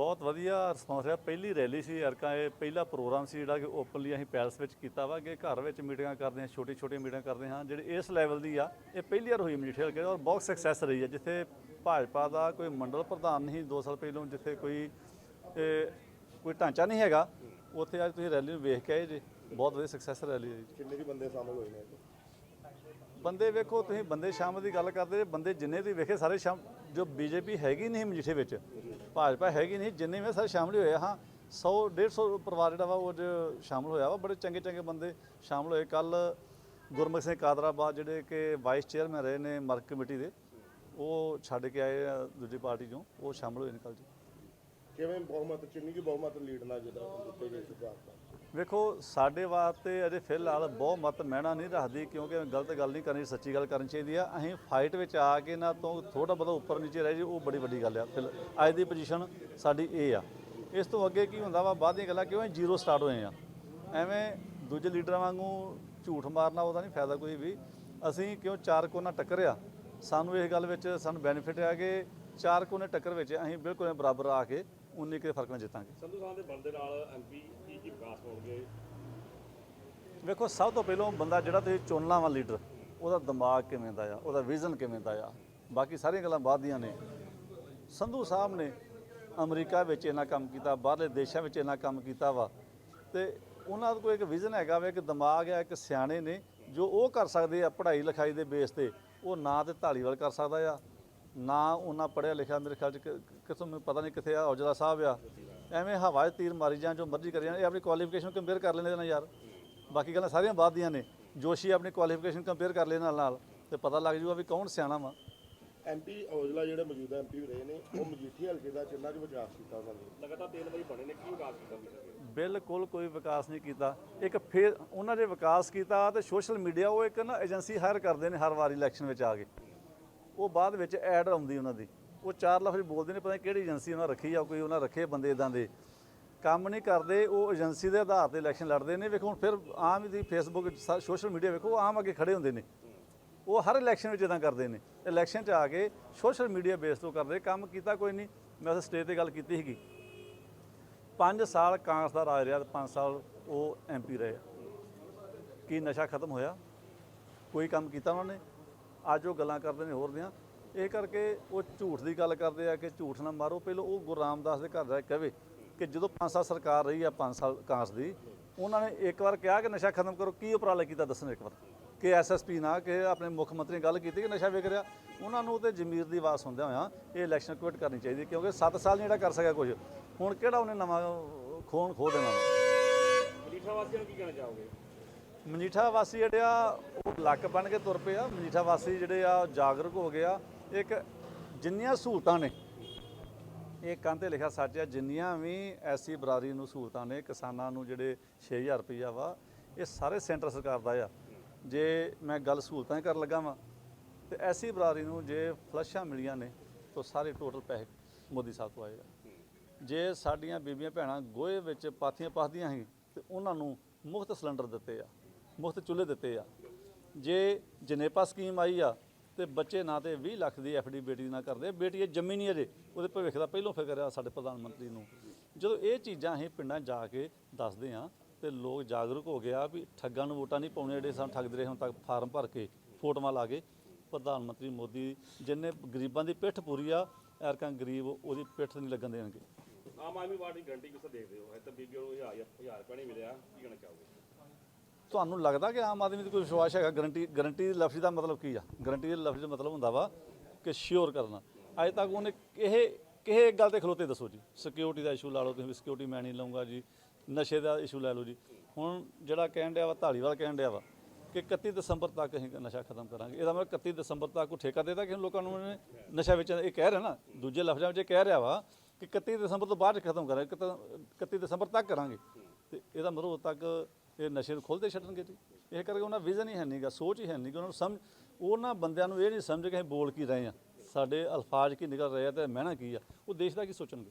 ਬਹੁਤ ਵਧੀਆ ਰਿਸਪੌਂਸ ਰਿਹਾ। ਪਹਿਲੀ ਰੈਲੀ ਸੀ ਅਰਕਾ, ਇਹ ਪਹਿਲਾ ਪ੍ਰੋਗਰਾਮ ਸੀ ਜਿਹੜਾ ਕਿ ਓਪਨਲੀ ਅਸੀਂ ਪੈਲਸ ਵਿੱਚ ਕੀਤਾ ਵਾ ਕਿ ਘਰ ਵਿੱਚ ਮੀਟਿੰਗਾਂ ਕਰਦੇ ਹਾਂ ਛੋਟੀ ਛੋਟੀ ਮੀਟਿੰਗਾਂ ਕਰਦੇ ਹਾਂ। ਜਿਹੜੇ ਇਸ ਲੈਵਲ ਦੀ ਆ, ਇਹ ਪਹਿਲੀ ਵਾਰ ਹੋਈ ਮਜੀਠੇ ਹਲਕੇ 'ਚ ਔਰ ਬਹੁਤ ਸਕਸੈਸ ਰਹੀ ਹੈ ਜਿੱਥੇ ਭਾਜਪਾ ਦਾ ਕੋਈ ਮੰਡਲ ਪ੍ਰਧਾਨ ਨਹੀਂ 2 ਸਾਲ ਪਹਿਲਾਂ, ਜਿੱਥੇ ਕੋਈ ਕੋਈ ਢਾਂਚਾ ਨਹੀਂ ਹੈਗਾ, ਉੱਥੇ ਅੱਜ ਤੁਸੀਂ ਰੈਲੀ ਨੂੰ ਵੇਖ ਕੇ ਆਏ ਜੀ। ਬਹੁਤ ਵਧੀਆ ਸਕਸੈਸ ਰੈਲੀ ਹੈ ਜੀ ਕਿੰਨੇ ਕੀ ਬੰਦੇ ਸ਼ਾਮਲ ਹੋਏ ਨੇ ਬੰਦੇ ਵੇਖੋ ਤੁਸੀਂ ਬੰਦੇ ਸ਼ਾਮ ਦੀ ਗੱਲ ਕਰਦੇ ਬੰਦੇ ਜਿੰਨੇ ਤੁਸੀਂ ਵੇਖੇ ਸਾਰੇ ਸ਼ਾਮ ਜੋ ਬੀਜੇਪੀ ਹੈਗੀ ਨਹੀਂ ਮਜੀਠੇ ਵਿੱਚ ਭਾਜਪਾ ਹੈਗੀ ਨਹੀਂ ਜਿੰਨੇ ਵੀ ਸਾਰੇ ਸ਼ਾਮਲ ਹੋਏ ਆ, ਹਾਂ 100 150 ਪਰਿਵਾਰ ਜਿਹੜਾ ਵਾ ਉਹ 'ਚ ਸ਼ਾਮਲ ਹੋਇਆ ਵਾ। ਬੜੇ ਚੰਗੇ ਚੰਗੇ ਬੰਦੇ ਸ਼ਾਮਲ ਹੋਏ। ਕੱਲ ਗੁਰਮੁਖ ਸਿੰਘ ਕਾਦਰਾਬਾਦ ਜਿਹੜੇ ਕਿ ਵਾਈਸ ਚੇਅਰਮੈਨ ਰਹੇ ਨੇ ਮਰਕ ਕਮੇਟੀ ਦੇ ਉਹ ਛੱਡ ਕੇ ਆਏ ਆ ਦੂਜੀ ਪਾਰਟੀ ਚੋਂ। ਉਹ ਸ਼ਾਮਲ ਹੋਏ ਨੇ ਕੱਲ ਜੀ। ਕਿਵੇਂ ਬਹੁਮਤ ਚਿੰਨੀ ਕੀ ਬਹੁਮਤ ਲੀਡ ਨਾਲ ਜਿਹੜਾ ਦਿੱਤੇ ਗਏ ਸੀ ਭਾਰਤ ਵੇਖੋ, ਸਾਡੇ ਵਾਸਤੇ ਅਜੇ ਫਿਲਹਾਲ ਬਹੁਤ ਮਤ ਮਹਿਣਾ ਨਹੀਂ ਰੱਖਦੀ ਕਿਉਂਕਿ ਗਲਤ ਗੱਲ ਨਹੀਂ ਕਰਨੀ, ਸੱਚੀ ਗੱਲ ਕਰਨੀ ਚਾਹੀਦੀ ਆ। ਅਸੀਂ ਫਾਈਟ ਵਿੱਚ ਆ ਕੇ ਨਾ ਤੋਂ ਥੋੜਾ ਬਹੁਤਾ ਉੱਪਰ ਨੀਚੇ ਰਹਿ ਜੀ ਉਹ ਬੜੀ ਵੱਡੀ ਗੱਲ ਆ। ਫਿਲ, ਅੱਜ ਦੀ ਪੋਜੀਸ਼ਨ ਸਾਡੀ ਇਹ ਆ। ਇਸ ਤੋਂ ਅੱਗੇ ਕੀ ਹੁੰਦਾ ਵਾ, ਬਾਅਦ ਦੀਆਂ ਗੱਲਾਂ ਕਿਉਂ ਜ਼ੀਰੋ ਸਟਾਰਟ ਹੋਏ ਆ। ਐਵੇਂ ਦੂਜੇ ਲੀਡਰਾਂ ਵਾਂਗੂ ਝੂਠ ਮਾਰਨਾ ਉਹਦਾ ਨਹੀਂ ਫਾਇਦਾ ਕੋਈ ਵੀ। ਅਸੀਂ ਕਿਉਂ ਚਾਰ ਕੋਨਾ ਟੱਕਰਿਆ ਸਾਨੂੰ ਇਸ ਗੱਲ ਵਿੱਚ ਸਾਨੂੰ ਬੈਨੀਫਿਟ ਆ ਕਿ ਚਾਰ ਕੋਨੇ ਟੱਕਰ ਵਿੱਚ ਅਸੀਂ ਬਿਲਕੁਲ ਬਰਾਬਰ ਆ ਕੇ ਉਨੀ ਕੇ ਫ਼ਰਕ ਨਾਲ ਜਿੱਤਾਂਗੇ। ਸੰਧੂ ਸਾਹਿਬ ਦੇ ਬਣਦੇ ਨਾਲ ਐਮਪੀ ਕੀ ਵਿਕਾਸ ਹੋਣਗੇ ਵੇਖੋ, ਸਭ ਤੋਂ ਪਹਿਲਾਂ ਬੰਦਾ ਜਿਹੜਾ ਤੁਸੀਂ ਚੁਣਨਾ ਵਾ ਲੀਡਰ, ਉਹਦਾ ਦਿਮਾਗ ਕਿਵੇਂ ਦਾ ਆ, ਉਹਦਾ ਵਿਜ਼ਨ ਕਿਵੇਂ ਦਾ ਆ। ਬਾਕੀ ਸਾਰੀਆਂ ਗੱਲਾਂ ਬਾਅਦ ਦੀਆਂ ਨੇ। ਸੰਧੂ ਸਾਹਿਬ ਨੇ ਅਮਰੀਕਾ ਵਿੱਚ ਇਹਨਾਂ ਕੰਮ ਕੀਤਾ, ਬਾਹਰਲੇ ਦੇਸ਼ਾਂ ਵਿੱਚ ਇਹਨਾਂ ਕੰਮ ਕੀਤਾ ਵਾ। ਤੇ ਉਹਨਾਂ ਕੋਲ ਇੱਕ ਵਿਜ਼ਨ ਹੈਗਾ ਵਾ, ਇੱਕ ਦਿਮਾਗ ਹੈ ਇੱਕ ਸਿਆਣੇ ਨੇ, ਜੋ ਉਹ ਕਰ ਸਕਦੇ ਆ ਪੜ੍ਹਾਈ ਲਿਖਾਈ ਦੇ ਬੇਸ ਤੇ। ਉਹ ਨਾ ਤੇ ਢਾਲੀਵਾਲ ਕਰ ਸਕਦਾ ਆ, ਨਾ ਉਹਨਾਂ ਪੜ੍ਹਿਆ ਲਿਖਿਆ ਮੇਰੇ ਖਿਆਲ ਚ ਕਿ- ਕਿਥੋਂ ਮੈਨੂੰ ਪਤਾ ਨਹੀਂ ਕਿੱਥੇ ਆ, ਔਜਲਾ ਸਾਹਿਬ ਆ। ਐਵੇਂ ਹਵਾ 'ਚ ਤੀਰ ਮਾਰੀ ਜਾਂ ਜੋ ਮਰਜ਼ੀ ਕਰੀ ਜਾਣ ਇਹ ਆਪਣੀ ਕੁਆਲੀਫਿਕੇਸ਼ਨ ਕੰਪੇਅਰ ਕਰ ਲੈਂਦੇ ਨੇ ਯਾਰ। ਬਾਕੀ ਗੱਲਾਂ ਸਾਰੀਆਂ ਬਾਅਦ ਦੀਆਂ ਨੇ। ਜੋਸ਼ੀ ਆਪਣੀ ਕੁਆਲੀਫਿਕੇਸ਼ਨ ਕੰਪੇਅਰ ਕਰ ਲੈ ਨਾਲ ਨਾਲ ਤੇ ਪਤਾ ਲੱਗ ਜੂਗਾ ਵੀ ਕੌਣ ਸਿਆਣਾ ਵਾ। ਐਮਪੀ ਔਜਲਾ ਜਿਹੜੇ ਮੌਜੂਦਾ ਐਮਪੀ ਰਹੇ ਨੇ ਉਹ ਮਜੀਠੀ ਹਲਕੇ ਦਾ ਕਿੰਨਾ ਕੁ ਵਿਕਾਸ ਕੀਤਾ ਉਹਨਾਂ ਨੇ? ਲਗਾਤਾਰ ਤਿੰਨ ਵਾਰੀ ਬਣੇ ਨੇ ਕੀ ਵਿਕਾਸ ਕੀਤਾ ਬਿਲਕੁਲ ਕੋਈ ਵਿਕਾਸ ਨਹੀਂ ਕੀਤਾ। ਇੱਕ ਫੇਰ ਉਹਨਾਂ ਨੇ ਵਿਕਾਸ ਕੀਤਾ ਤੇ ਸੋਸ਼ਲ ਮੀਡੀਆ ਉਹ ਇੱਕ ਨਾ ਏਜੰਸੀ ਹਾਇਰ ਕਰਦੇ ਨੇ ਹਰ ਵਾਰ ਇਲੈਕਸ਼ਨ ਵਿੱਚ ਆ ਕੇ। ਉਹ ਬਾਅਦ ਵਿੱਚ ਐਡ ਆਉਂਦੀ ਉਹਨਾਂ ਦੀ। ਉਹ ਚਾਰ ਲਫ਼ਜ਼ ਬੋਲਦੇ ਨੇ, ਪਤਾ ਨਹੀਂ ਕਿਹੜੀ ਏਜੰਸੀ ਉਹਨਾਂ ਰੱਖੀ ਆ, ਕੋਈ ਉਹਨਾਂ ਰੱਖੇ ਬੰਦੇ ਇਦਾਂ ਦੇ। ਕੰਮ ਨਹੀਂ ਕਰਦੇ, ਉਹ ਏਜੰਸੀ ਦੇ ਆਧਾਰ ਤੇ ਇਲੈਕਸ਼ਨ ਲੜਦੇ ਨੇ, ਵੇਖੋ ਹੁਣ ਫਿਰ ਆਮ ਹੀ ਫੇਸਬੁੱਕ ਸੋਸ਼ਲ ਮੀਡੀਆ ਵੇਖੋ, ਉਹ ਆਮ ਅੱਗੇ ਖੜੇ ਹੁੰਦੇ ਨੇ। ਉਹ ਹਰ ਇਲੈਕਸ਼ਨ ਵਿੱਚ ਇਦਾਂ ਕਰਦੇ ਨੇ। ਇਲੈਕਸ਼ਨ 'ਚ ਆ ਕੇ ਸੋਸ਼ਲ ਮੀਡੀਆ ਬੇਸ ਤੋਂ ਕਰਦੇ, ਕੰਮ ਕੀਤਾ ਕੋਈ ਨਹੀਂ ਮੈਂ ਉਸ ਸਟੇਜ ਤੇ ਗੱਲ ਕੀਤੀ ਸੀਗੀ। 5 ਸਾਲ ਕਾਂਗਰਸ ਦਾ ਰਾਜ ਰਿਹਾ ਤੇ 5 ਸਾਲ ਉਹ ਐਮਪੀ ਰਹੇ ਆ। ਕੀ ਨਸ਼ਾ ਖਤਮ ਹੋਇਆ? ਕੋਈ ਕੰਮ ਕੀਤਾ ਉਹਨਾਂ ਨੇ? ਅੱਜ ਉਹ ਗੱਲਾਂ ਕਰਦੇ ਨੇ ਹੋਰ ਦੀਆਂ। ਇਹ ਕਰਕੇ ਉਹ ਝੂਠ ਦੀ ਗੱਲ ਕਰਦੇ ਆ ਕਿ ਝੂਠ ਨਾ ਮਾਰੋ। ਪਹਿਲਾਂ ਉਹ ਗੁਰੂ ਰਾਮਦਾਸ ਦੇ ਘਰ ਦਾ ਕਹਵੇ ਕਿ ਜਦੋਂ 5 ਸਾਲ ਸਰਕਾਰ ਰਹੀ ਆ 5 ਸਾਲ ਕਾਂਗਰਸ ਦੀ, ਉਹਨਾਂ ਨੇ ਇੱਕ ਵਾਰ ਕਿਹਾ ਕਿ ਨਸ਼ਾ ਖਤਮ ਕਰੋ। ਕੀ ਉਪਰਾਲਾ ਕੀਤਾ ਦੱਸਣ ਇੱਕ ਵਾਰ? ਕਿ ਐਸਐਸਪੀ ਨਾ ਕਿ ਆਪਣੇ ਮੁੱਖ ਮੰਤਰੀ ਨੇ ਗੱਲ ਕੀਤੀ ਕਿ ਨਸ਼ਾ ਵਿਕ ਰਿਹਾ? ਉਹਨਾਂ ਨੂੰ ਤੇ ਜ਼ਮੀਰ ਦੀ ਆਵਾਜ਼ ਸੁਣਦਿਆਂ ਹੋਇਆਂ ਇਹ ਇਲੈਕਸ਼ਨ ਕੁਇਟ ਕਰਨੀ ਚਾਹੀਦੀ, ਕਿਉਂਕਿ 7 ਸਾਲ ਨਹੀਂ ਜਿਹੜਾ ਕਰ ਸਕਿਆ ਕੁਝ ਹੁਣ ਕਿਹੜਾ ਉਹਨੇ ਨਵਾਂ ਖੋਣ ਖੋ ਦੇਣਾ? ਮਜੀਠਾ ਵਾਸੀਆਂ ਨੂੰ ਕੀ ਕਹਿਣਾ ਚਾਹੋਗੇ? ਮਜੀਠਾ ਵਾਸੀ ਜਿਹੜੇ ਆ, ਉਹ ਲੱਕ ਬਣ ਕੇ ਤੁਰ ਪਏ ਆ। ਮਜੀਠਾ ਵਾਸੀ ਜਿਹੜੇ ਆ, ਉਹ ਜਾਗਰੂਕ ਹੋ ਗਏ ਆ। ਇੱਕ ਜਿੰਨੀਆਂ ਸਹੂਲਤਾਂ ਨੇ, ਇਹ ਕੰਨ ਲਿਖਿਆ ਸੱਚ ਆ, ਜਿੰਨੀਆਂ ਵੀ ਐਸੀ ਬਰਾਦਰੀ ਨੂੰ ਸਹੂਲਤਾਂ ਨੇ, ਕਿਸਾਨਾਂ ਨੂੰ ਜਿਹੜੇ 6000 ਰੁਪਈਆ ਵਾ, ਇਹ ਸਾਰੇ ਸੈਂਟਰ ਸਰਕਾਰ ਦਾ ਆ। ਜੇ ਮੈਂ ਗੱਲ ਸਹੂਲਤਾਂ ਹੀ ਕਰਨ ਲੱਗਾ ਵਾਂ, ਤੇ ਐਸੀ ਬਰਾਦਰੀ ਨੂੰ ਜੇ ਫਲਸ਼ਾਂ ਮਿਲੀਆਂ ਨੇ, ਤਾਂ ਸਾਰੇ ਟੋਟਲ ਪੈਸੇ ਮੋਦੀ ਸਾਹਿਬ ਤੋਂ ਆਏਗਾ ਜੇ ਸਾਡੀਆਂ ਬੀਬੀਆਂ ਭੈਣਾਂ ਗੋਹੇ ਵਿੱਚ ਪਾਥੀਆਂ ਪਾਥਦੀਆਂ ਸੀ, ਤੇ ਉਹਨਾਂ ਨੂੰ ਮੁਫਤ ਸਿਲੰਡਰ ਦਿੱਤੇ ਆ। ਮੁਫਤ ਚੁੱਲ੍ਹੇ ਦਿੱਤੇ ਆ। ਜੇ ਜਨੇਪਾ ਸਕੀਮ ਆਈ ਆ ਤੇ ਬੱਚੇ ਨਾ ਤੇ 20 ਲੱਖ ਦੀ ਐਫਡੀ ਬੇਟੀ ਨਾ ਕਰਦੇ। ਬੇਟੀ ਇਹ ਜੰਮੀ ਨਹੀਂ ਅਜੇ, ਉਹਦੇ ਭਵਿੱਖ ਦਾ ਪਹਿਲੋਂ ਫਿਕਰ ਆ ਸਾਡੇ ਪ੍ਰਧਾਨ ਮੰਤਰੀ ਨੂੰ। ਜਦੋਂ ਇਹ ਚੀਜ਼ਾਂ ਅਸੀਂ ਪਿੰਡਾਂ 'ਚ ਜਾ ਕੇ ਦੱਸਦੇ ਆ ਤੇ ਲੋਕ ਜਾਗਰੂਕ ਹੋ ਗਿਆ ਵੀ ਠੱਗਾਂ ਨੂੰ ਵੋਟਾਂ ਨਹੀਂ ਪਾਉਣੇ ਜਿਹੜੇ ਸਾਨੂੰ ਠੱਗਦੇ ਰਹੇ ਹੁਣ ਤੱਕ ਫਾਰਮ ਭਰ ਕੇ ਫੋਟੋਆਂ ਲਾ ਕੇ ਪ੍ਰਧਾਨ ਮੰਤਰੀ ਮੋਦੀ ਜਿੰਨੇ ਗਰੀਬਾਂ ਦੀ ਪਿੱਠ ਪੂਰੀ ਆ, ਐਰਕਾਂ ਗਰੀਬ ਉਹਦੀ ਪਿੱਠ ਨਹੀਂ ਲੱਗਣ ਦੇਣਗੇ। ਆਮ ਆਦਮੀ ਪਾਰਟੀ ਗਰੰਟੀ ਕਿਸ ਦੇਖਦੇ ਹੋ ਇਹ ਤਾਂ ਬੀਬੀਆਂ ਨੂੰ 1000 1000 ਰੁਪਏ ਨਹੀਂ ਮਿਲਿਆ। ਕੀ ਕਹਿਣਾ ਚਾਹੋਗੇ? ਤੁਹਾਨੂੰ ਲੱਗਦਾ ਕਿ ਆਮ ਆਦਮੀ 'ਤੇ ਕੋਈ ਵਿਸ਼ਵਾਸ ਹੈਗਾ? ਗਰੰਟੀ ਗਰੰਟੀ ਦੇ ਲਫ਼ਜ਼ ਦਾ ਮਤਲਬ ਕੀ ਆ? ਗਰੰਟੀ ਦੇ ਲਫ਼ਜ਼ ਦਾ ਮਤਲਬ ਹੁੰਦਾ ਵਾ ਕਿ ਸ਼ਿਓਰ ਕਰਨਾ। ਅਜੇ ਤੱਕ ਉਹਨੇ ਇਹ ਕਿਸੇ ਇੱਕ ਗੱਲ ਤੇ ਖਲੋਤੇ ਦੱਸੋ ਜੀ। ਸਿਕਿਉਰਿਟੀ ਦਾ ਇਸ਼ੂ ਲਾ ਲਓ, ਤੁਸੀਂ ਸਿਕਿਉਰਿਟੀ ਮੈਂ ਨਹੀਂ ਲਵਾਂਗਾ ਜੀ। ਨਸ਼ੇ ਦਾ ਇਸ਼ੂ ਲੈ ਲਓ ਜੀ। ਹੁਣ ਜਿਹੜਾ ਕਹਿਣ ਡਿਆ ਵਾ ਢਾਲੀਵਾਲ ਕਹਿਣ ਡਿਆ ਵਾ ਕਿ 31 ਦਸੰਬਰ ਤੱਕ ਅਸੀਂ ਨਸ਼ਾ ਖਤਮ ਕਰਾਂਗੇ। ਇਹਦਾ ਮਤਲਬ 31 ਦਸੰਬਰ ਤੱਕ ਕੋਈ ਠੇਕਾ ਦੇਤਾ ਕਿ ਲੋਕਾਂ ਨੂੰ ਨਸ਼ਾ ਵੇਚਣ ਇਹ ਕਹਿ ਰਿਹਾ ਨਾ, ਦੂਜੇ ਲਫ਼ਜ਼ਾਂ ਵਿੱਚ ਇਹ ਕਹਿ ਰਿਹਾ ਵਾ ਕਿ 31 ਦਸੰਬਰ ਤੋਂ ਬਾਅਦ 'ਚ ਖਤਮ ਕਰਾਂਗੇ 31 ਦਸੰਬਰ ਤੱਕ ਕਰਾਂਗੇ। ਤੇ ਇਹਦਾ ਮਤਲਬ ਉਦੋਂ ਤੱਕ ਇਹ ਨਸ਼ੇ ਨੂੰ ਖੋਲਦੇ ਛੱਡਣਗੇ ਜੀ। ਇਹ ਕਰਕੇ ਉਹਨਾਂ ਵਿਜ਼ਨ ਹੀ ਹੈ ਨਹੀਂਗਾ ਸੋਚ ਹੀ ਹੈ ਨਹੀਂ ਕਿ ਉਹਨਾਂ ਨੂੰ ਸਮਝ, ਉਹਨਾਂ ਬੰਦਿਆਂ ਨੂੰ ਇਹ ਨਹੀਂ ਸਮਝ ਕੇ ਅਸੀਂ ਬੋਲ ਕੀ ਰਹੇ ਆ ਸਾਡੇ ਅਲਫਾਜ਼ ਕੀ ਨਿਕਲ ਰਹੇ ਆ ਤੇ ਮਹਿਣਾ ਕੀ ਆ, ਉਹ ਦੇਸ਼ ਦਾ ਕੀ ਸੋਚਣਗੇ?